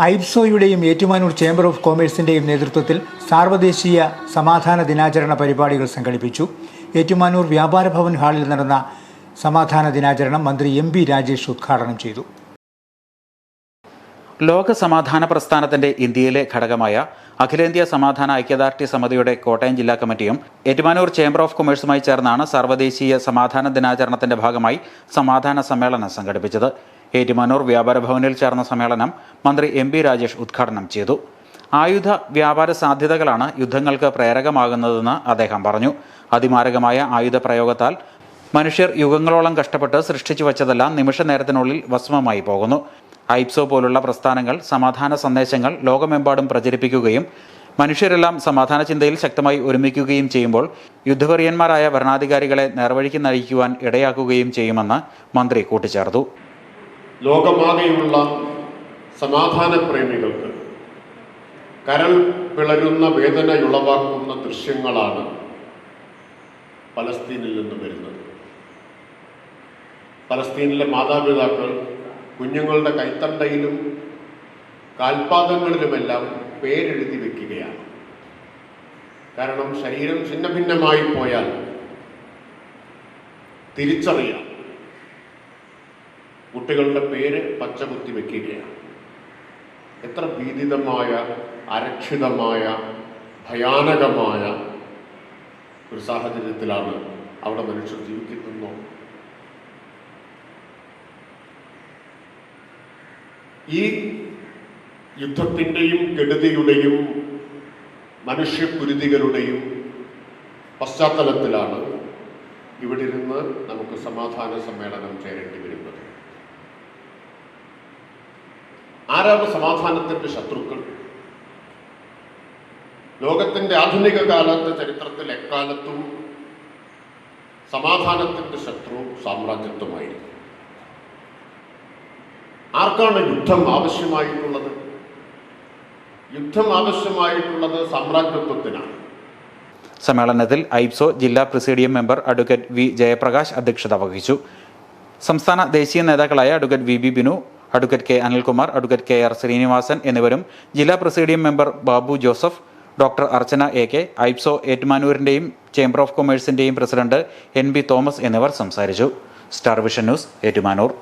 ഐബ്സോയുടെയും Ettumanoor chamber of കോമേഴ്സിന്റെയും നേതൃത്വത്തിൽ സാർവദേശീയ സമാധാന ദിനാചരണ പരിപാടികൾ സംഘടിപ്പിച്ചു. ഏറ്റുമാനൂർ വ്യാപാര ഭവൻ ഹാളിൽ നടന്ന സമാധാന ദിനാചരണം മന്ത്രി എം രാജേഷ് ഉദ്ഘാടനം ചെയ്തു. ലോക സമാധാന പ്രസ്ഥാനത്തിന്റെ ഇന്ത്യയിലെ ഘടകമായ അഖിലേന്ത്യാ സമാധാന ഐക്യദാർഢ്യ സമിതിയുടെ കോട്ടയം ജില്ലാ കമ്മിറ്റിയും ഏറ്റുമാനൂർ ചേംബർ ഓഫ് കൊമേഴ്സുമായി ചേർന്നാണ് സർവദേശീയ സമാധാന ദിനാചരണത്തിന്റെ ഭാഗമായി സമാധാന സമ്മേളനം സംഘടിപ്പിച്ചത്. ഏറ്റുമാനൂർ വ്യാപാര ഭവനിൽ ചേർന്ന സമ്മേളനം മന്ത്രി എം ബി രാജേഷ് ഉദ്ഘാടനം ചെയ്തു. ആയുധ വ്യാപാര സാധ്യതകളാണ് യുദ്ധങ്ങൾക്ക് പ്രേരകമാകുന്നതെന്ന് അദ്ദേഹം പറഞ്ഞു. അതിമാരകമായ ആയുധ പ്രയോഗത്താൽ മനുഷ്യർ യുഗങ്ങളോളം കഷ്ടപ്പെട്ട് സൃഷ്ടിച്ചു വച്ചതെല്ലാം നിമിഷ നേരത്തിനുള്ളിൽ വസ്മമായി പോകുന്നു. ഐപ്സോ പോലുള്ള പ്രസ്ഥാനങ്ങൾ സമാധാന സന്ദേശങ്ങൾ ലോകമെമ്പാടും പ്രചരിപ്പിക്കുകയും മനുഷ്യരെല്ലാം സമാധാന ചിന്തയിൽ ശക്തമായി ഒരുമിക്കുകയും ചെയ്യുമ്പോൾ യുദ്ധവെറിയന്മാരായ ഭരണാധികാരികളെ നേർവഴിക്ക് നയിക്കുവാൻ ഇടയാക്കുകയും ചെയ്യുമെന്ന് മന്ത്രി കൂട്ടിച്ചേർത്തു. ലോകമാകെയുള്ള സമാധാന പ്രേമികൾക്ക് കരൾ പിളരുന്ന വേദനയുളവാക്കുന്ന ദൃശ്യങ്ങളാണ് പലസ്തീനിൽ നിന്ന് വരുന്നത്. പലസ്തീനിലെ മാതാപിതാക്കൾ കുഞ്ഞുങ്ങളുടെ കൈത്തണ്ടയിലും കാൽപാദങ്ങളിലുമെല്ലാം പേരെഴുതി വെക്കുകയാണ്. കാരണം ശരീരം ഛിന്ന ഭിന്നമായി പോയാൽ തിരിച്ചറിയാം. കുട്ടികളുടെ പേര് പച്ചകുത്തി വെക്കുകയാണ്. എത്ര ഭീതിതമായ അരക്ഷിതമായ ഭയാനകമായ ഒരു സാഹചര്യത്തിലാണ് അവിടെ മനുഷ്യർ ജീവിക്കുന്നു ഈ യുദ്ധത്തിന്റെയും കെടുതിയുടെയും മനുഷ്യപുരുതികളുടെയും പശ്ചാത്തലത്തിലാണ് ഇവിടെ ഇരുന്ന് നമുക്ക് സമാധാന സമ്മേളനം ചേരേണ്ടി വരുന്നത്. ആരാണ് സമാധാനത്തിന്റെ ശത്രുക്കൾ? ലോകത്തിന്റെ ആധുനിക കാലത്ത് ചരിത്രത്തിൽ എക്കാലത്തും സമാധാനത്തിന്റെ ശത്രു സാമ്രാജ്യത്വമായിരിക്കും ആർക്കാണ് യുദ്ധം ആവശ്യമായിട്ടുള്ളത്? യുദ്ധം ആവശ്യമായിട്ടുള്ളത് സാമ്രാജ്യത്വത്തിനാണ്. സമ്മേളനത്തിൽ ഐപ്സോ ജില്ലാ presidium member advocate V Jayaprakash അധ്യക്ഷത വഹിച്ചു. സംസ്ഥാന ദേശീയ നേതാക്കളായ advocate V B Binu advocate K Anilkumar advocate K R Srinivasan എന്നിവരും ജില്ലാ presidium member Babu Joseph doctor Archana A K IPSO ഏറ്റുമാനൂരിന്റെയും chamber of കൊമേഴ്സിന്റെയും പ്രസിഡന്റ് എൻ ബി തോമസ് എന്നിവർ സംസാരിച്ചു. Star vision news Ettumanoor.